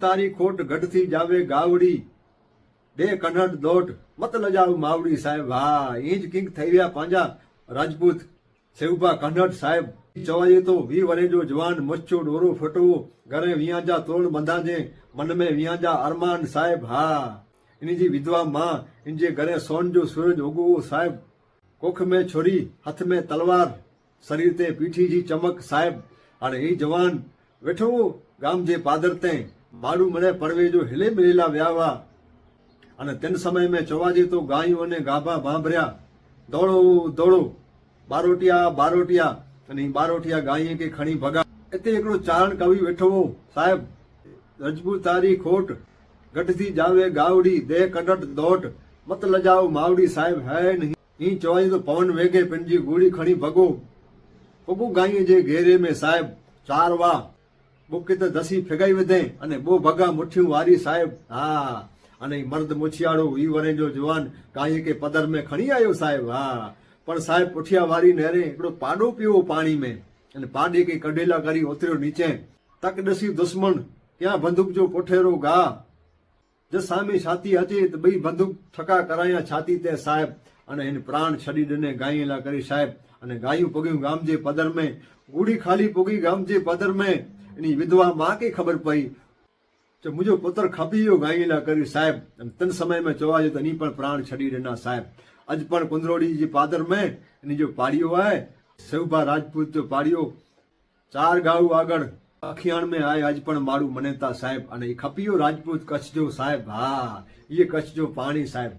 તારી ખોટ ગઢથી જાવે ગાવડી. બે કનડ દોટ, મત લજાવ માવડી સાહેબ. હા એ જ કિંગ થઈ ગયા પાંજા, રાજપૂત. સેવભા કનડ સાહેબ. ચવાઈએ તો વી વરેજો જવાન, મચ્છો ડોરો ફટવો. ઘરે વિયાજા તોડ બંધાજે મન મેં વિયાજા અરમાન સાહેબ. હા એની જે વિધવા માં એની જે ઘરે સોનજો સૂરજ ઉગવો સાહેબ. કોખ મેં છોરી હાથ મેં તલવાર. શરીર તે પીઠી જી ચમક સાહેબ. અને એ જવાન વેઠો ગામ જે પાદર તે. મારું મને પરવેજો હિલે મિલેલા વ્યાવા. અને તેન સમય મેં ચવાજી તો ગાયું અને ગાભા ભાંભર્યા. દોડો દોડો. બારોટિયા બારોટિયા. અને બારોટિયા ગાયે કે ખણી ભગા. એટલે એકડો ચારણ કવિ બેઠવો સાહેબ રજપૂત તારી ખોટ. ગઢથી જાવે ગાવડી, દે કડટ દોટ. મત લજાવ માવડી સાહેબ હે નહીં. ઈ ચવાજી તો પવન વેગે પિંજી ગોળી ખણી ભગો. પગુ ગાયે જે ઘેરે મેં સાહેબ ચાર વા બુકે તો દસી ફેગાઈ વધે અને બહુ ભગા મુઠ્યું વારી સાહેબ. હા, અને મર્દ મુછિયાળો ઈ વરેજો જવાન કાંઈ કે પદર મેં ખણી આવ્યો સાહેબ. હા, પણ સાહેબ પુઠિયા વારી નેરે એકડો પાડો પીવો પાણી મેં. અને પાડે કે કઢેલા કરી ઉતર્યો નીચે. તક ડસી દુશ્મન, ક્યાં બંદૂક જો પોઠેરો ગા? જે સામે છાતી હતી તો બઈ બંદૂક ઠકા કરાયા છાતી તે સાહેબ. અને એને પ્રાણ છડીને ગાયેલા કરી સાહેબ. અને ગાયું પગ્યું ગામજે પદર મેં. ગુડી ખાલી પોગી ગામજે પદર મેં. એની વિધવા માં કઈ ખબર પડી તો મુજો પુત્ર ખપીયો ગાયેલા કરી સાહેબ. અને તન સમયમાં જોવા તો એની પણ પ્રાણ છડી રહેના, સાહેબ. અજ પણ કુંદરોડી જે પાદર મેં, એની જો પાડ્યો હોય સૌભા રાજપૂત જો પાડ્યો ચાર ગાઉ આગળ અખિયાણ મેં આય, આજ પણ મારું મનેતા, સાહેબ. અને એ ખપીયો રાજપૂત કચ્છ જો, સાહેબ. હા, એ કચ્છ જો પાણી, સાહેબ.